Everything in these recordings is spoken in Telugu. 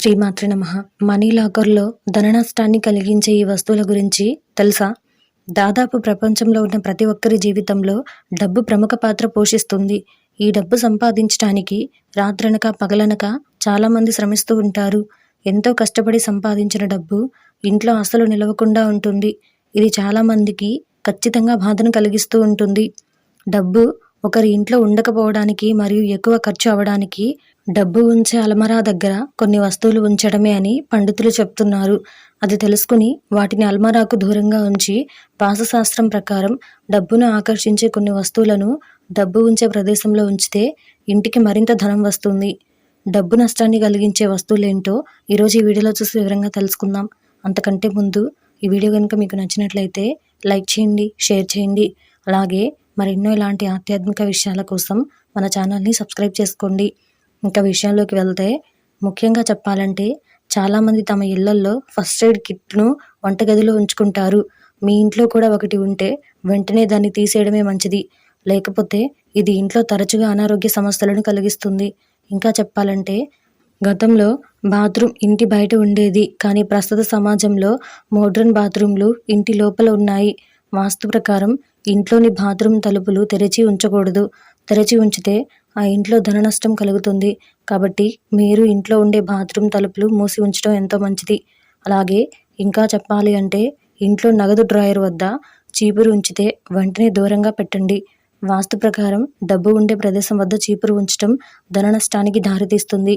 శ్రీమాతృ నమ. మనీ లాకర్లో ధన నష్టాన్ని కలిగించే ఈ వస్తువుల గురించి తెలుసా? దాదాపు ప్రపంచంలో ఉన్న ప్రతి ఒక్కరి జీవితంలో డబ్బు ప్రముఖ పాత్ర పోషిస్తుంది. ఈ డబ్బు సంపాదించడానికి రాత్రనక పగలనక చాలామంది శ్రమిస్తూ ఉంటారు. ఎంతో కష్టపడి సంపాదించిన డబ్బు ఇంట్లో అసలు నిలవకుండా ఉంటుంది. ఇది చాలామందికి ఖచ్చితంగా బాధను కలిగిస్తూ ఉంటుంది. డబ్బు ఒకరి ఇంట్లో ఉండకపోవడానికి మరియు ఎక్కువ ఖర్చు అవ్వడానికి డబ్బు ఉంచే అలమరా దగ్గర కొన్ని వస్తువులు ఉంచడమే అని పండితులు చెప్తున్నారు. అది తెలుసుకుని వాటిని అల్మరాకు దూరంగా ఉంచి వాస్తుశాస్త్రం ప్రకారం డబ్బును ఆకర్షించే కొన్ని వస్తువులను డబ్బు ఉంచే ప్రదేశంలో ఉంచితే ఇంటికి మరింత ధనం వస్తుంది. డబ్బు నష్టాన్ని కలిగించే వస్తువులేంటో ఈరోజు ఈ వీడియోలో చూసి వివరంగా తెలుసుకుందాం. అంతకంటే ముందు ఈ వీడియో కనుక మీకు నచ్చినట్లయితే లైక్ చేయండి షేర్ చేయండి. అలాగే మరెన్నో ఇలాంటి ఆధ్యాత్మిక విషయాల కోసం మన ఛానల్ని సబ్స్క్రైబ్ చేసుకోండి. ఇంకా విషయంలోకి వెళ్తే ముఖ్యంగా చెప్పాలంటే చాలామంది తమ ఇళ్ళల్లో ఫస్ట్ ఎయిడ్ కిట్ను వంటగదిలో ఉంచుకుంటారు. మీ ఇంట్లో కూడా ఒకటి ఉంటే వెంటనే దాన్ని తీసేయడమే మంచిది. లేకపోతే ఇది ఇంట్లో తరచుగా అనారోగ్య సమస్యలను కలిగిస్తుంది. ఇంకా చెప్పాలంటే గతంలో బాత్రూమ్ ఇంటి బయట ఉండేది. కానీ ప్రస్తుత సమాజంలో మోడ్రన్ బాత్రూమ్లు ఇంటి లోపల ఉన్నాయి. వాస్తు ప్రకారం ఇంట్లోని బాత్రూమ్ తలుపులు తెరిచి ఉంచకూడదు. తెరిచి ఉంచితే ఆ ఇంట్లో ధన నష్టం కలుగుతుంది. కాబట్టి మీరు ఇంట్లో ఉండే బాత్రూమ్ తలుపులు మూసి ఉంచడం ఎంతో మంచిది. అలాగే ఇంకా చెప్పాలి అంటే ఇంట్లో నగదు డ్రాయర్ వద్ద చీపురు ఉంచితే వెంటనే దూరంగా పెట్టండి. వాస్తు ప్రకారం డబ్బు ఉండే ప్రదేశం వద్ద చీపురు ఉంచడం ధన నష్టానికి దారితీస్తుంది.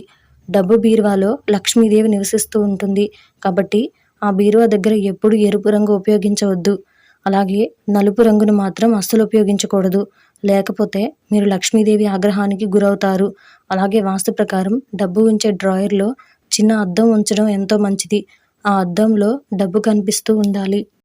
డబ్బు బీరువాలో లక్ష్మీదేవి నివసిస్తూ ఉంటుంది. కాబట్టి ఆ బీరువా దగ్గర ఎప్పుడు ఎరుపు రంగు ఉపయోగించవద్దు. అలాగే నలుపు రంగును మాత్రం అస్సలు ఉపయోగించకూడదు. లేకపోతే మీరు లక్ష్మీదేవి ఆగ్రహానికి గురవుతారు. అలాగే వాస్తు ప్రకారం డబ్బు ఉంచే డ్రాయర్లో చిన్న అద్దం ఉంచడం ఎంతో మంచిది. ఆ అద్దంలో డబ్బు కనిపిస్తూ ఉండాలి.